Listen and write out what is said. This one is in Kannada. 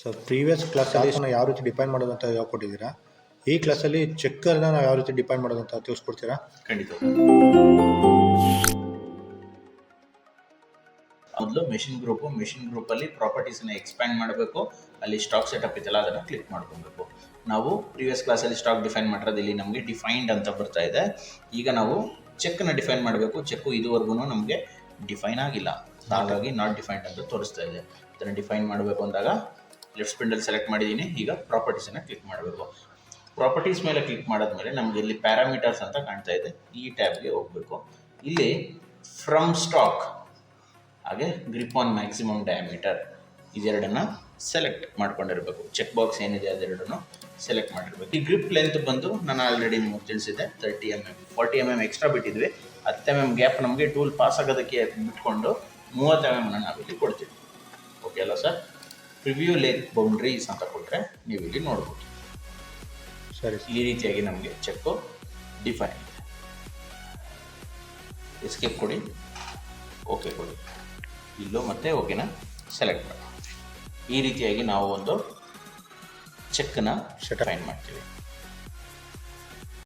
ಸೊ ಪ್ರೀವಿಯಸ್ ಕ್ಲಾಸಲ್ಲಿ ನಾವು ಯಾವ ರೀತಿ ಡಿಫೈನ್ ಮಾಡೋದು ಅಂತ ಹೇಳ್ಕೊಟ್ಟಿದ್ದೀರಾ ಈ ಕ್ಲಾಸಲ್ಲಿ ಚೆಕ್ಕರ್ನ ನಾವು ಯಾವ ರೀತಿ ಡಿಫೈನ್ ಮಾಡೋದಂತ ಅಂತ ತಿಳಿಸ್ಕೊಡ್ತೀರಾ? ಖಂಡಿತ. ಮೊದಲು ಮೆಷಿನ್ ಗ್ರೂಪ್ ಮೆಷಿನ್ ಗ್ರೂಪ್ ಅಲ್ಲಿ ಪ್ರಾಪರ್ಟೀಸ್ ಪ್ರಾಪರ್ಟೀಸನ್ನ ಎಕ್ಸ್ಪ್ಯಾಂಡ್ ಮಾಡಬೇಕು. ಅಲ್ಲಿ ಸ್ಟಾಕ್ ಸೆಟಪ್ ಇದೆಲ್ಲ ಅದನ್ನು ಕ್ಲಿಕ್ ಮಾಡ್ಕೊಬೇಕು. ನಾವು ಪ್ರೀವಿಯಸ್ ಕ್ಲಾಸಲ್ಲಿ ಸ್ಟಾಕ್ ಡಿಫೈನ್ ಮಾಡಿರೋದು ಇಲ್ಲಿ ನಮಗೆ ಡಿಫೈನ್ಡ್ ಅಂತ ಬರ್ತಾ ಇದೆ. ಈಗ ನಾವು ಚೆಕ್ನ ಡಿಫೈನ್ ಮಾಡಬೇಕು. ಚೆಕ್ಕು ಇದುವರೆಗೂ ನಮಗೆ ಡಿಫೈನ್ ಆಗಿಲ್ಲ. ಹಾಗಾಗಿ ನಾಟ್ ಡಿಫೈನ್ಡ್ ಅಂತ ತೋರಿಸ್ತಾ ಇದೆ. ಇದನ್ನು ಡಿಫೈನ್ ಮಾಡಬೇಕು ಅಂದಾಗ ಲೆಫ್ಟ್ ಸ್ಪಿಂಡಲ್ ಸೆಲೆಕ್ಟ್ ಮಾಡಿದ್ದೀನಿ ಈಗ ಪ್ರಾಪರ್ಟೀಸನ್ನು ಕ್ಲಿಕ್ ಮಾಡಬೇಕು ಪ್ರಾಪರ್ಟೀಸ್ ಮೇಲೆ ಕ್ಲಿಕ್ ಮಾಡಿದ್ಮೇಲೆ ನಮಗೆ ಇಲ್ಲಿ ಪ್ಯಾರಾಮೀಟರ್ಸ್ ಅಂತ ಕಾಣ್ತಾ ಇದೆ. ಈ ಟ್ಯಾಬ್ಗೆ ಹೋಗಬೇಕು. ಇಲ್ಲಿ ಫ್ರಮ್ ಸ್ಟಾಕ್ ಹಾಗೆ ಗ್ರಿಪ್ ಆನ್ ಮ್ಯಾಕ್ಸಿಮಮ್ ಡಯಾಮೀಟರ್ ಇದೆರಡನ್ನು ಸೆಲೆಕ್ಟ್ ಮಾಡ್ಕೊಂಡಿರಬೇಕು. ಚೆಕ್ ಬಾಕ್ಸ್ ಏನಿದೆ ಅದೆರಡನ್ನು ಸೆಲೆಕ್ಟ್ ಮಾಡಿರ್ಬೇಕು. ಈ ಗ್ರಿಪ್ ಲೆಂತ್ ಬಂದು ನಾನು ಆಲ್ರೆಡಿ ನಿಮಗೆ ತಿಳಿಸಿದ್ದೆ thirty M M forty M M extra ಬಿಟ್ಟಿದ್ವಿ. ಹತ್ತು ಎಂ ಎಂ ಗ್ಯಾಪ್ ನಮಗೆ ಟೂಲ್ ಪಾಸ್ ಆಗೋದಕ್ಕೆ ಬಿಟ್ಕೊಂಡು ಮೂವತ್ತು ಎಂ ಎಮ್ನ ನಾವಿಲ್ಲಿ ಕೊಡ್ತೀವಿ. ಓಕೆ ಅಲ್ಲ ಸರ್ ಪ್ರಿವ್ಯೂ ಲೆಂತ್ ಬೌಂಡ್ರೀಸ್ ಅಂತ ಕೊಟ್ಟರೆ ನೀವು ಇಲ್ಲಿ ನೋಡ್ಬೋದು. ಸರಿ ಈ ರೀತಿಯಾಗಿ ನಮಗೆ ಚೆಕ್ಕು ಡಿಫೈನ್ ಎಸ್ಕೇಪ್ ಕೊಡಿ. ಓಕೆ ಕೊಡಿ. ಇಲ್ಲೋ ಮತ್ತೆ ಓಕೆನ ಸೆಲೆಕ್ಟ್ ಮಾಡಿ. ಈ ರೀತಿಯಾಗಿ ನಾವು ಒಂದು ಚೆಕ್ಕನ್ನ ಶಟ್ ಫೈನ್ ಮಾಡ್ತೀವಿ.